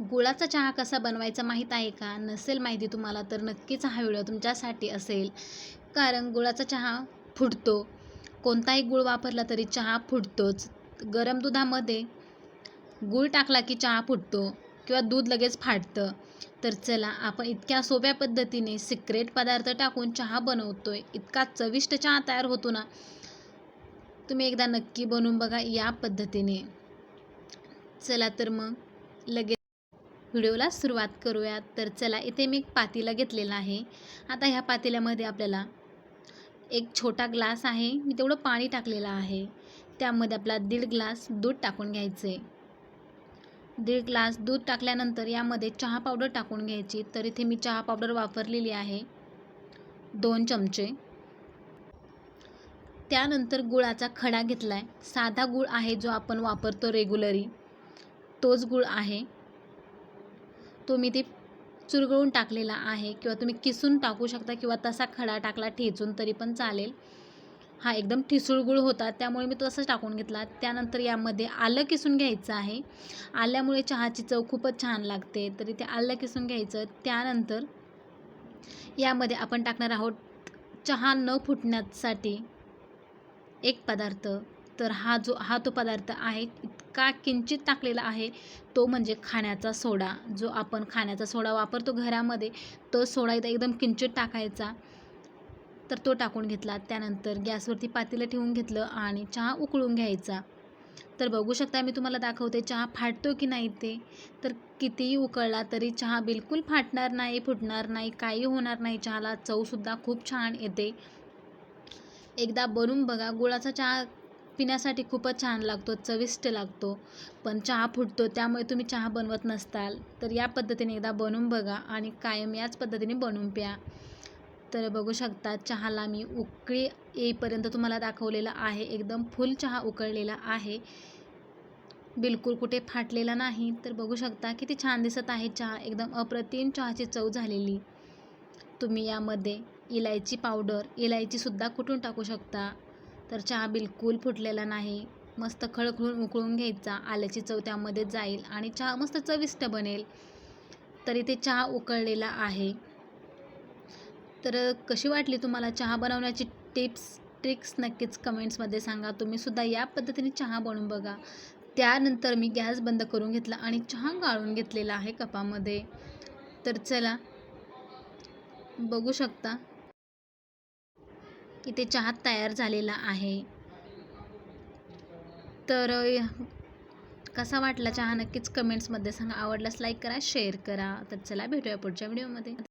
गुळाचा चहा कसा बनवायचा माहीत आहे का? नसेल माहिती तुम्हाला तर नक्कीच हा व्हिडिओ तुमच्यासाठी असेल. कारण गुळाचा चहा फुटतो. कोणताही गुळ वापरला तरी चहा फुटतोच. गरम दुधामध्ये गूळ टाकला की चहा फुटतो किंवा दूध लगेच फाटतं. तर चला आपण इतक्या सोप्या पद्धतीने सिक्रेट पदार्थ टाकून चहा बनवतो आहे इतका चविष्ट चहा तयार होतो ना. तुम्ही एकदा नक्की बनवून बघा या पद्धतीने. चला तर मग लगेच व्हिडिओला सुरुवात करूयात. तर चला इथे मी एक पातेला घेतलेलं आहे. आता ह्या पातेल्यामध्ये आपल्याला एक छोटा ग्लास आहे. मी तेवढं पाणी टाकलेलं आहे. त्यामध्ये आपला दीड ग्लास दूध टाकून घ्यायचं आहे दीड ग्लास दूध टाकल्यानंतर यामध्ये चहा पावडर टाकून घ्यायची. तर इथे मी चहा पावडर वापरलेली आहे. दोन चमचे. त्यानंतर गुळाचा खडा घेतला आहे साधा गुळ आहे जो आपण वापरतो रेग्युलरी तोच गुळ आहे. तो मी ते चुरगळून टाकलेला आहे किंवा तुम्ही किसून टाकू शकता किंवा तसा खडा टाकला ठेचून तरी पण चालेल. हा एकदम ठिसूळगुळ होता त्यामुळे मी तो तसाच टाकून घेतला. त्यानंतर यामध्ये आलं किसून घ्यायचं आहे. आल्यामुळे चहाची चव खूपच छान लागते. तरी ते आलं किसून घ्यायचं. त्यानंतर यामध्ये आपण टाकणार आहोत चहा न फुटण्यासाठी एक पदार्थ. तर हा जो हा तो पदार्थ आहे का किंचित टाकलेला आहे? तो म्हणजे खाण्याचा सोडा. जो आपण खाण्याचा सोडा वापरतो घरामध्ये तो सोडा इथं एकदम किंचित टाकायचा. तर तो टाकून घेतला. त्यानंतर गॅसवरती पातेलं ठेवून घेतलं आणि चहा उकळून घ्यायचा. तर बघू शकता मी तुम्हाला दाखवते चहा फाटतो की नाही ते. तर कितीही उकळला तरी चहा बिलकुल फाटणार नाही फुटणार नाही काही होणार नाही. चहाला चवसुद्धा खूप छान येते. एकदा बनवून बघा. गुळाचा चहा पिण्यासाठी खूपच छान लागतो चविष्ट लागतो. पण चहा फुटतो त्यामुळे तुम्ही चहा बनवत नसताल तर या पद्धतीने एकदा बनवून बघा आणि कायम याच पद्धतीने बनवून प्या. तर बघू शकता चहाला मी उकळी येईपर्यंत तुम्हाला दाखवलेलं आहे. एकदम फुल चहा उकळलेला आहे. बिलकुल कुठे फाटलेला नाही. तर बघू शकता किती छान दिसत आहे चहा. एकदम अप्रतिम चहाची चव झालेली. तुम्ही यामध्ये इलायची पावडर इलायचीसुद्धा कुठून टाकू शकता? तर चहा बिलकुल फुटलेला नाही. मस्त खळखळून उकळून घ्यायचा. आल्याची चव त्यामध्ये जाईल आणि चहा मस्त चविष्ट बनेल. तरी ते चहा उकळलेला आहे. तर कशी वाटली तुम्हाला चहा बनवण्याची टिप्स ट्रिक्स नक्कीच कमेंट्समध्ये सांगा. तुम्हीसुद्धा या पद्धतीने चहा बनवून बघा. त्यानंतर मी गॅस बंद करून घेतला आणि चहा गाळून घेतलेला आहे कपामध्ये. तर चला बघू शकता. इथे चहा तयार झालेला आहे. तर कसा वाटला चहा? नक्कीच कमेंट्समध्ये सांगा. आवडल्यास लाईक करा शेअर करा. तर चला भेटूया पुढच्या व्हिडिओमध्ये.